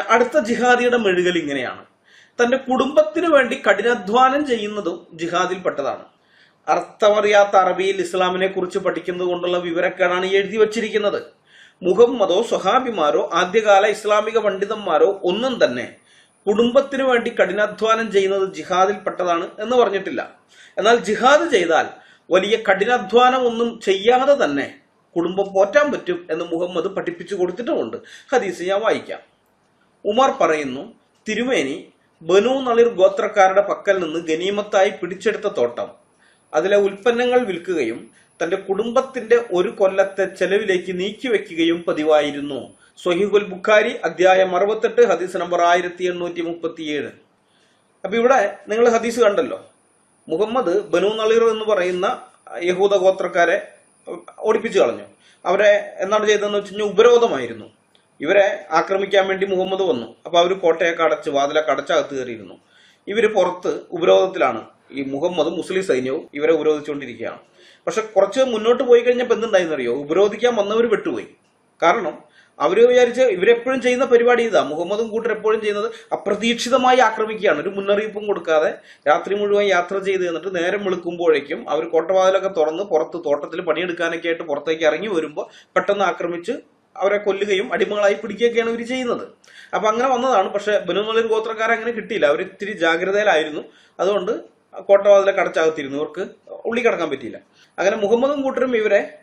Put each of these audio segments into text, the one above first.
അടുത്ത ജിഹാദിയുടെ മെഴുകൽ ഇങ്ങനെയാണ്. തന്റെ കുടുംബത്തിന് വേണ്ടി കഠിനാധ്വാനം ചെയ്യുന്നതും ജിഹാദിൽപ്പെട്ടതാണ്. അർത്ഥമറിയാത്ത അറബിയിൽ ഇസ്ലാമിനെ കുറിച്ച് പഠിക്കുന്നത് കൊണ്ടുള്ള വിവരക്കേടാണ് എഴുതി വച്ചിരിക്കുന്നത്. മുഹമ്മദോ സ്വഹാബിമാരോ ആദ്യകാല ഇസ്ലാമിക പണ്ഡിതന്മാരോ ഒന്നും തന്നെ കുടുംബത്തിന് വേണ്ടി കഠിനാധ്വാനം ചെയ്യുന്നത് ജിഹാദിൽപ്പെട്ടതാണ് എന്ന് പറഞ്ഞിട്ടില്ല. എന്നാൽ ജിഹാദ് ചെയ്താൽ വലിയ കഠിനാധ്വാനം ഒന്നും ചെയ്യാതെ തന്നെ കുടുംബം പോറ്റാൻ പറ്റും എന്ന് മുഹമ്മദ് പഠിപ്പിച്ചു കൊടുത്തിട്ടുമുണ്ട്. ഹദീസ് ഞാൻ വായിക്കാം. ഉമർ പറയുന്നു തിരുമേനി ബനു നളിർ ഗോത്രക്കാരുടെ പക്കൽ നിന്ന് ഗനീമത്തായി പിടിച്ചെടുത്ത തോട്ടം. അതിലെ ഉൽപ്പന്നങ്ങൾ വിൽക്കുകയും തന്റെ കുടുംബത്തിന്റെ ഒരു കൊല്ലത്തെ ചെലവിലേക്ക് നീക്കിവെക്കുകയും പതിവായിരുന്നു. സ്വഹിബുൽ ബുഖാരി അധ്യായം അറുപത്തെട്ട് ഹദീസ് നമ്പർ ആയിരത്തി എണ്ണൂറ്റി മുപ്പത്തിയേഴ് അപ്പൊ ഇവിടെ നിങ്ങൾ ഹദീസ് കണ്ടല്ലോ. മുഹമ്മദ് ബനു നളീർ എന്ന് പറയുന്ന യഹൂദ ഗോത്രക്കാരെ ഓടിപ്പിച്ചു കളഞ്ഞു. അവരെ എന്താണ് ചെയ്തതെന്ന് വെച്ച് കഴിഞ്ഞാൽ ഉപരോധമായിരുന്നു. ഇവരെ ആക്രമിക്കാൻ വേണ്ടി മുഹമ്മദ് വന്നു. അപ്പൊ അവർ കോട്ടയൊക്കെ അടച്ച് വാതിലൊക്കെ അടച്ചകത്ത് കയറിയിരുന്നു. ഇവർ പുറത്ത് ഉപരോധത്തിലാണ്. ഈ മുഹമ്മദ് മുസ്ലിം സൈന്യവും ഇവരെ ഉപരോധിച്ചുകൊണ്ടിരിക്കുകയാണ്. പക്ഷെ കുറച്ച് മുന്നോട്ട് പോയി കഴിഞ്ഞപ്പോൾ എന്തുണ്ടായെന്നറിയോ? ഉപരോധിക്കാൻ വന്നവർ വിട്ടുപോയി. കാരണം അവർ വിചാരിച്ച് ഇവരെപ്പോഴും ചെയ്യുന്ന പരിപാടി ഇതാ. മുഹമ്മദും കൂട്ടർ എപ്പോഴും ചെയ്യുന്നത് അപ്രതീക്ഷിതമായി ആക്രമിക്കുകയാണ്. ഒരു മുന്നറിയിപ്പും കൊടുക്കാതെ രാത്രി മുഴുവൻ യാത്ര ചെയ്ത് എന്നിട്ട് നേരം വെളുക്കുമ്പോഴേക്കും അവർ കോട്ടവാതിലൊക്കെ തുറന്ന് പുറത്ത് തോട്ടത്തിൽ പണിയെടുക്കാനൊക്കെ ആയിട്ട് പുറത്തേക്ക് ഇറങ്ങി വരുമ്പോൾ പെട്ടെന്ന് ആക്രമിച്ച് അവരെ കൊല്ലുകയും അടിമകളായി പിടിക്കുകയൊക്കെയാണ് ഇവർ ചെയ്യുന്നത്. അപ്പൊ അങ്ങനെ വന്നതാണ്. പക്ഷെ ബനുനളിർ ഗോത്രക്കാരെ അങ്ങനെ കിട്ടിയില്ല. അവർ ഇത്തിരി ജാഗ്രതയിലായിരുന്നു. അതുകൊണ്ട് കോട്ടവാതിലെ കടച്ചകത്തിരുന്നു. ഇവർക്ക് ഉള്ളി കടക്കാൻ പറ്റിയില്ല. അങ്ങനെ മുഹമ്മദും കൂട്ടരും ഇവരെ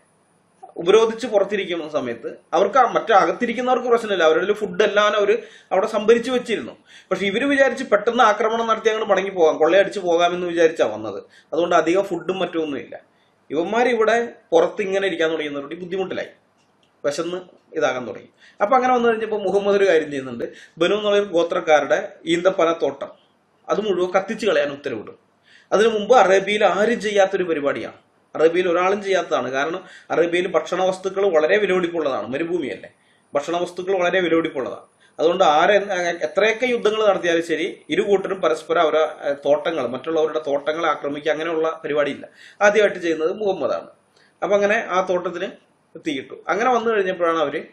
ഉപരോധിച്ച് പുറത്തിരിക്കുന്ന സമയത്ത് അവർക്ക് മറ്റു അകത്തിരിക്കുന്നവർക്ക് പ്രശ്നമില്ല. അവരുടെ ഫുഡ് എല്ലാം അവർ അവിടെ സംഭരിച്ചു വെച്ചിരുന്നു. പക്ഷെ ഇവർ വിചാരിച്ച് പെട്ടെന്ന് ആക്രമണം നടത്തി അങ്ങോട്ട് മടങ്ങി പോകാം. കൊള്ളയടിച്ച് പോകാമെന്ന് വിചാരിച്ചാ വന്നത്. അതുകൊണ്ട് അധികം ഫുഡും മറ്റൊന്നുമില്ല. ഇവന്മാർ ഇവിടെ പുറത്ത് ഇങ്ങനെ ഇരിക്കാൻ തുടങ്ങിയെന്നൊരു ബുദ്ധിമുട്ടിലായി. വിശന്ന് ഇതാകാൻ തുടങ്ങി. അപ്പൊ അങ്ങനെ വന്നു കഴിഞ്ഞപ്പോൾ മുഹമ്മദ് ഒരു കാര്യം ചെയ്യുന്നുണ്ട്. ബനു എന്നുള്ള ഗോത്രക്കാരുടെ ഈന്തപ്പന തോട്ടം അത് മുഴുവൻ കത്തിച്ചു കളയാൻ ഉത്തരവിടും. അതിനു മുമ്പ് അറേബ്യയിൽ ആരും ചെയ്യാത്തൊരു പരിപാടിയാണ്. അറേബ്യയിൽ ഒരാളും ചെയ്യാത്തതാണ്. കാരണം അറേബ്യയിൽ ഭക്ഷണ വസ്തുക്കൾ വളരെ വിലപിടിപ്പുള്ളതാണ്. മരുഭൂമിയല്ലേ? ഭക്ഷണ വസ്തുക്കൾ വളരെ വിലപിടിപ്പുള്ളതാണ്. അതുകൊണ്ട് ആരെ എത്രയൊക്കെ യുദ്ധങ്ങൾ നടത്തിയാലും ശരി ഇരു കൂട്ടരും പരസ്പരം അവരെ ഏഹ്, തോട്ടങ്ങൾ മറ്റുള്ളവരുടെ തോട്ടങ്ങളെ ആക്രമിക്കുക അങ്ങനെയുള്ള പരിപാടിയില്ല. ആദ്യമായിട്ട് ചെയ്യുന്നത് മുഹമ്മദാണ്. അപ്പം അങ്ങനെ ആ തോട്ടത്തിന് തീയിട്ടു അങ്ങനെ വന്നു കഴിഞ്ഞപ്പോഴാണ് അവർ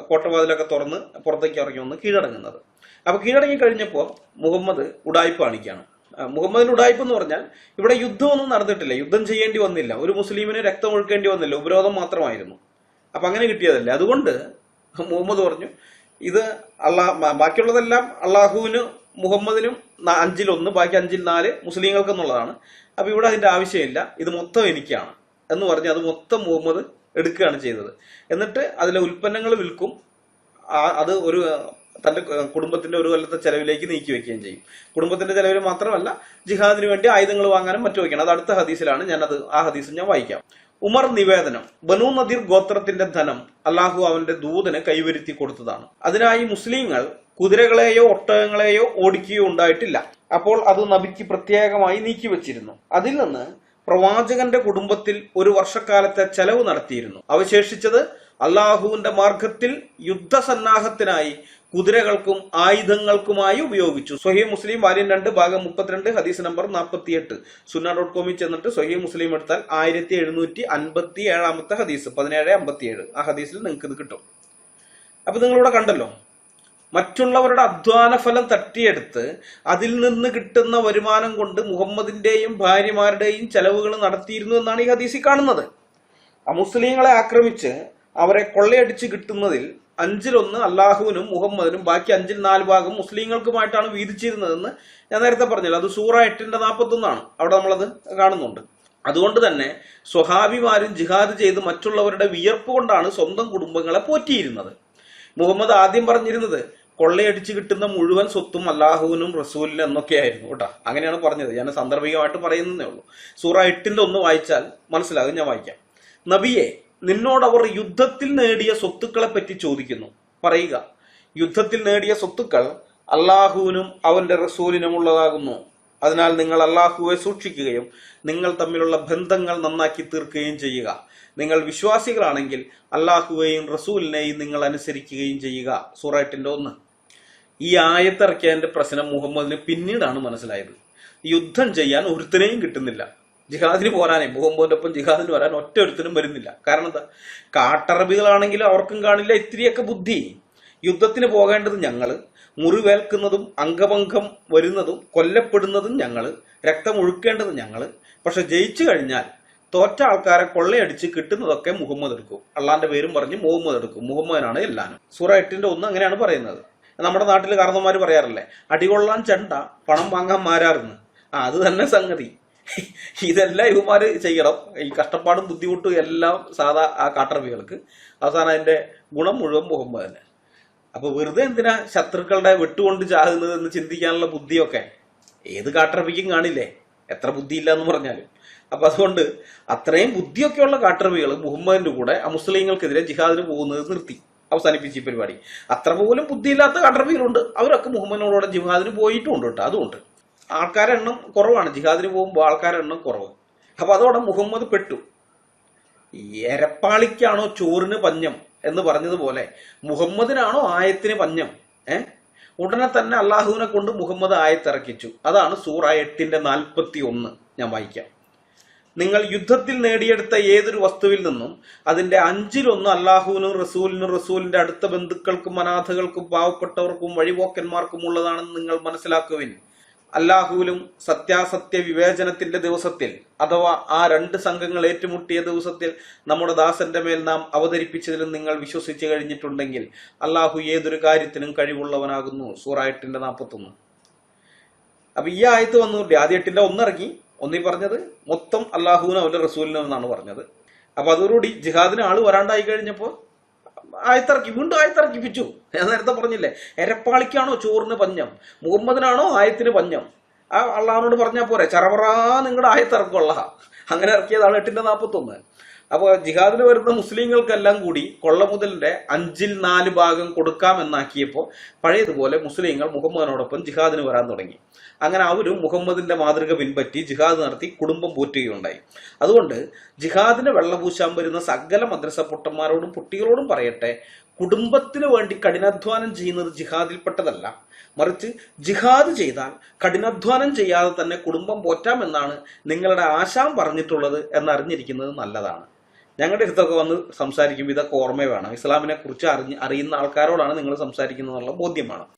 കോട്ടവാതിലൊക്കെ തുറന്ന് പുറത്തേക്ക് ഇറങ്ങി വന്ന് കീഴടങ്ങുന്നത്. അപ്പൊ കീഴടങ്ങി കഴിഞ്ഞപ്പോൾ മുഹമ്മദ് ഉടായ്പ കാണിക്കുകയാണ്. മുഹമ്മദിന് ഉടായ്പ എന്ന് പറഞ്ഞാൽ ഇവിടെ യുദ്ധമൊന്നും നടന്നിട്ടില്ല. യുദ്ധം ചെയ്യേണ്ടി വന്നില്ല. ഒരു മുസ്ലിമിന് രക്തം ഒഴുക്കേണ്ടി വന്നില്ല. ഉപരോധം മാത്രമായിരുന്നു. അപ്പൊ അങ്ങനെ കിട്ടിയതല്ല? അതുകൊണ്ട് മുഹമ്മദ് പറഞ്ഞു ഇത് അള്ളാ ബാക്കിയുള്ളതെല്ലാം അള്ളാഹുവിന് മുഹമ്മദിനും അഞ്ചിലൊന്ന് ബാക്കി അഞ്ചിൽ നാല് മുസ്ലിങ്ങൾക്ക് എന്നുള്ളതാണ് അപ്പൊ ഇവിടെ അതിന്റെ ആവശ്യമില്ല. ഇത് മൊത്തം എനിക്കാണ്. എന്ന് പറഞ്ഞ് അത് മൊത്തം മുഹമ്മദ് എടുക്കുകയാണ് ചെയ്തത് എന്നിട്ട് അതിലെ ഉൽപ്പന്നങ്ങൾ വിൽക്കും. അത് ഒരു തന്റെ കുടുംബത്തിന്റെ ഒരു കൊല്ലത്തെ ചെലവിലേക്ക് നീക്കി വെക്കുകയും ചെയ്യും. കുടുംബത്തിന്റെ ചെലവിൽ മാത്രമല്ല ജിഹാദിന് വേണ്ടി ആയുധങ്ങൾ വാങ്ങാനും മറ്റു വയ്ക്കണം. അത് അടുത്ത ഹദീസിലാണ്. ഞാനത് ആ ഹദീസ് ഞാൻ വായിക്കാം. ഉമർ നിവേദനം ബനു നദീർ ഗോത്രത്തിന്റെ ധനം അള്ളാഹു അവന്റെ ദൂതന് കൈവരുത്തി കൊടുത്തതാണ്. അതിനായി മുസ്ലിങ്ങൾ കുതിരകളെയോ ഒട്ടകങ്ങളെയോ ഓടിക്കുകയോ ഉണ്ടായിട്ടില്ല. അപ്പോൾ അത് നബിക്ക് പ്രത്യേകമായി നീക്കി വെച്ചിരുന്നു. അതിൽ നിന്ന് പ്രവാചകന്റെ കുടുംബത്തിൽ ഒരു വർഷക്കാലത്തെ ചെലവ് നടത്തിയിരുന്നു. അവശേഷിച്ചത് അള്ളാഹുവിന്റെ മാർഗത്തിൽ യുദ്ധസന്നാഹത്തിനായി കുതിരകൾക്കും ആയുധങ്ങൾക്കുമായി ഉപയോഗിച്ചു. സൊഹി മുസ്ലിം വാല്യം രണ്ട് ഭാഗം മുപ്പത്തിരണ്ട് ഹദീസ് നമ്പർ നാൽപ്പത്തിയെട്ട് സുന്ന ഡോട്ട് കോമിൽ ചെന്നിട്ട് സൊഹി മുസ്ലിം എടുത്താൽ ആയിരത്തി എഴുന്നൂറ്റി അൻപത്തി ഏഴാമത്തെ ഹദീസ് പതിനേഴ് അമ്പത്തിയേഴ്. ആ ഹദീസിൽ നിങ്ങൾക്ക് ഇത് കിട്ടും. അപ്പൊ നിങ്ങളിവിടെ കണ്ടല്ലോ മറ്റുള്ളവരുടെ അധ്വാന ഫലം തട്ടിയെടുത്ത് അതിൽ നിന്ന് കിട്ടുന്ന വരുമാനം കൊണ്ട് മുഹമ്മദിന്റെയും ഭാര്യമാരുടെയും ചെലവുകൾ നടത്തിയിരുന്നു എന്നാണ് ഈ ഹദീസിൽ കാണുന്നത്. അമുസ്ലിങ്ങളെ ആക്രമിച്ച് അവരെ കൊള്ളയടിച്ച് കിട്ടുന്നതിൽ അഞ്ചിലൊന്ന് അള്ളാഹുവിനും മുഹമ്മദിനും ബാക്കി അഞ്ചിൽ നാല് ഭാഗം മുസ്ലിങ്ങൾക്കുമായിട്ടാണ് വീതിച്ചിരുന്നതെന്ന് ഞാൻ നേരത്തെ പറഞ്ഞല്ലോ? അത് സൂറ എട്ടിന്റെ നാൽപ്പത്തൊന്നാണ് അവിടെ നമ്മളത് കാണുന്നുണ്ട്. അതുകൊണ്ട് തന്നെ സ്വഹാബിമാരും ജിഹാദ് ചെയ്ത് മറ്റുള്ളവരുടെ വിയർപ്പ് കൊണ്ടാണ് സ്വന്തം കുടുംബങ്ങളെ പോറ്റിയിരുന്നത്. മുഹമ്മദ് ആദ്യം പറഞ്ഞിരുന്നത് കൊള്ളയടിച്ച് കിട്ടുന്ന മുഴുവൻ സ്വത്തും അല്ലാഹുവിനും റസൂലിനും എന്നൊക്കെയായിരുന്നു കേട്ടോ. അങ്ങനെയാണ് പറഞ്ഞത്. ഞാൻ സാന്ദർഭികമായിട്ട് പറയുന്നതേ ഉള്ളൂ. സൂറ എട്ടിന്റെ ഒന്ന് വായിച്ചാൽ മനസ്സിലാകും. ഞാൻ വായിക്കാം. നബിയെ നിന്നോടവർ യുദ്ധത്തിൽ നേടിയ സ്വത്തുക്കളെ പറ്റി ചോദിക്കുന്നു. പറയുക യുദ്ധത്തിൽ നേടിയ സ്വത്തുക്കൾ അള്ളാഹുവിനും അവന്റെ റസൂലിനും റസൂലിനുമുള്ളതാകുന്നു അതിനാൽ നിങ്ങൾ അള്ളാഹുവെ സൂക്ഷിക്കുകയും നിങ്ങൾ തമ്മിലുള്ള ബന്ധങ്ങൾ നന്നാക്കി തീർക്കുകയും ചെയ്യുക. നിങ്ങൾ വിശ്വാസികളാണെങ്കിൽ അള്ളാഹുവെയും റസൂലിനെയും നിങ്ങൾ അനുസരിക്കുകയും ചെയ്യുക. സൂറൈറ്റിന്റെ ഒന്ന്. ഈ ആയത്തിറക്കിയതിന്റെ പ്രശ്നം മുഹമ്മദിന് പിന്നീടാണ് മനസ്സിലായത്. യുദ്ധം ചെയ്യാൻ ഒരുത്തനെയും കിട്ടുന്നില്ല. ജിഹാദിന് പോരാനേ മുഹമ്മദിന്റെ ഒപ്പം ജിഹാദിന് വരാൻ ഒറ്റ ഒരുത്തനും വരുന്നില്ല. കാരണം എന്താ? കാട്ടറബികളാണെങ്കിലും അവർക്കും കാണില്ല ഇത്തിരിയൊക്കെ ബുദ്ധി. യുദ്ധത്തിന് പോകേണ്ടത് ഞങ്ങൾ മുറിവേൽക്കുന്നതും അംഗഭംഗം വരുന്നതും കൊല്ലപ്പെടുന്നതും ഞങ്ങൾ രക്തം ഒഴുക്കേണ്ടത് ഞങ്ങൾ. പക്ഷെ ജയിച്ചു കഴിഞ്ഞാൽ തോറ്റ ആൾക്കാരെ കൊള്ളയടിച്ച് കിട്ടുന്നതൊക്കെ മുഹമ്മദ് എടുക്കും. അള്ളാന്റെ പേരും പറഞ്ഞ് മുഹമ്മദ് എടുക്കും. മുഹമ്മദിനാണ് എല്ലാനും. സൂറ എട്ടിന്റെ ഒന്ന് അങ്ങനെയാണ് പറയുന്നത്. നമ്മുടെ നാട്ടിൽ കാരണന്മാർ പറയാറില്ലേ? അടികൊള്ളാൻ ചെണ്ട പണം വാങ്ങാൻ മാരാറുന്ന് ആ അത് തന്നെ സംഗതി. ഇതെല്ലാം ഇവന്മാര് ചെയ്യണം. ഈ കഷ്ടപ്പാടും ബുദ്ധിമുട്ടും എല്ലാം സാധാ ആ കാട്ടറവികൾക്ക് അവസാനം അതിന്റെ ഗുണം മുഴുവൻ മുഹമ്മദന് അപ്പൊ വെറുതെ എന്തിനാ ശത്രുക്കളുടെ വെട്ടുകൊണ്ട് ചാകുന്നത് എന്ന് ചിന്തിക്കാനുള്ള ബുദ്ധിയൊക്കെ? ഏത് കാട്ടറവിക്കും കാണില്ലേ? എത്ര ബുദ്ധിയില്ല എന്ന് പറഞ്ഞാലും. അപ്പൊ അതുകൊണ്ട് അത്രയും ബുദ്ധിയൊക്കെയുള്ള കാട്ടറവികൾ മുഹമ്മദിന്റെ കൂടെ ആ മുസ്ലിങ്ങൾക്കെതിരെ ജിഹാദിന് പോകുന്നത് നിർത്തി. അവസാനിപ്പിച്ച് ഈ പരിപാടി. അത്ര പോലും ബുദ്ധിയില്ലാത്ത കടർവീരുണ്ട് അവരൊക്കെ മുഹമ്മദിനോടെ ജിഹാദിന് പോയിട്ടുമുണ്ട് കേട്ടോ. അതുകൊണ്ട് ആൾക്കാരെണ്ണം കുറവാണ്. ജിഹാദിന് പോകുമ്പോൾ ആൾക്കാരെണ്ണം കുറവ്. അപ്പൊ അതോടെ മുഹമ്മദ് പെട്ടു. എരപ്പാളിക്കാണോ ചോറിന് പഞ്ഞം എന്ന് പറഞ്ഞതുപോലെ മുഹമ്മദിനാണോ ആയത്തിന് പഞ്ഞം? ഏ? ഉടനെ തന്നെ അള്ളാഹുവിനെ കൊണ്ട് മുഹമ്മദ് ആയത്തിറക്കിച്ചു. അതാണ് സൂറ എട്ടിന്റെ നാൽപ്പത്തി ഒന്ന് ഞാൻ വായിക്കാം. നിങ്ങൾ യുദ്ധത്തിൽ നേടിയെടുത്ത ഏതൊരു വസ്തുവിൽ നിന്നും അതിന്റെ അഞ്ചിലൊന്ന് അള്ളാഹുവിനും റസൂലിനും റസൂലിന്റെ അടുത്ത ബന്ധുക്കൾക്കും അനാഥകൾക്കും പാവപ്പെട്ടവർക്കും വഴിപോക്കന്മാർക്കും ഉള്ളതാണെന്ന് നിങ്ങൾ മനസ്സിലാക്കുവിൻ. അല്ലാഹുവിലും സത്യാസത്യ വിവേചനത്തിന്റെ ദിവസത്തിൽ അഥവാ ആ രണ്ട് സംഘങ്ങൾ ഏറ്റുമുട്ടിയ ദിവസത്തിൽ നമ്മുടെ ദാസന്റെ മേൽ നാം അവതരിപ്പിച്ചതിലും നിങ്ങൾ വിശ്വസിച്ചു കഴിഞ്ഞിട്ടുണ്ടെങ്കിൽ അല്ലാഹു ഏതൊരു കാര്യത്തിനും കഴിവുള്ളവനാകുന്നു. സൂറായിട്ടിന്റെ നാൽപ്പത്തൊന്ന്. അപ്പൊ ഈ ആയത്ത് വന്നുകൊണ്ട് ആദ്യ എട്ടിന്റെ ഒന്നിറങ്ങി ഒന്നി പറഞ്ഞത് മൊത്തം അള്ളാഹുവിനും അവന്റെ റസൂലിനും എന്നാണ് പറഞ്ഞത്. അപ്പൊ അതോടുകൂടി ജിഹാദിന് ആൾ വരാണ്ടായി കഴിഞ്ഞപ്പോ ആയത്തിറക്കി വീണ്ടും ആയത്തിറക്കിപ്പിച്ചു. ഞാൻ നേരത്തെ പറഞ്ഞില്ലേ എരപ്പാളിക്കാണോ ചോറിന് പഞ്ഞം മുഹമ്മദിനാണോ ആയത്തിന് പഞ്ഞം? ആ അള്ളാഹിനോട് പറഞ്ഞാൽ പോരെ ചറവറാ നിങ്ങളുടെ ആയത്തിറക്കുള്ള അങ്ങനെ ഇറക്കിയതാണ് എട്ടിന്റെ നാൽപ്പത്തൊന്ന് അപ്പോൾ ജിഹാദിന് വരുന്ന മുസ്ലിങ്ങൾക്കെല്ലാം കൂടി കൊള്ള മുതലിന്റെ അഞ്ചിൽ നാല് ഭാഗം കൊടുക്കാമെന്നാക്കിയപ്പോൾ പഴയതുപോലെ മുസ്ലിങ്ങൾ മുഹമ്മദിനോടൊപ്പം ജിഹാദിന് വരാൻ തുടങ്ങി. അങ്ങനെ അവരും മുഹമ്മദിന്റെ മാതൃക പിൻപറ്റി ജിഹാദ് നടത്തി കുടുംബം പോറ്റുകയുണ്ടായി. അതുകൊണ്ട് ജിഹാദിന് വെള്ളപൂശാൻ വരുന്ന സകല മദ്രസ പൊട്ടന്മാരോടും കുട്ടികളോടും പറയട്ടെ കുടുംബത്തിന് വേണ്ടി കഠിനാധ്വാനം ചെയ്യുന്നത് ജിഹാദിൽപ്പെട്ടതല്ല. മറിച്ച് ജിഹാദ് ചെയ്താൽ കഠിനാധ്വാനം ചെയ്യാതെ തന്നെ കുടുംബം പോറ്റാമെന്നാണ് നിങ്ങളുടെ ആശാം പറഞ്ഞിട്ടുള്ളത് എന്നറിഞ്ഞിരിക്കുന്നത് നല്ലതാണ്. ഞങ്ങളുടെ അടുത്തൊക്കെ വന്ന് സംസാരിക്കുമ്പോൾ ഇതൊക്കെ ഓർമ്മ വേണം ഇസ്ലാമിനെ കുറിച്ച് അറിഞ്ഞ് അറിയുന്ന ആൾക്കാരോടാണ് നിങ്ങൾ സംസാരിക്കുന്നതെന്നുള്ള ബോധ്യം വേണം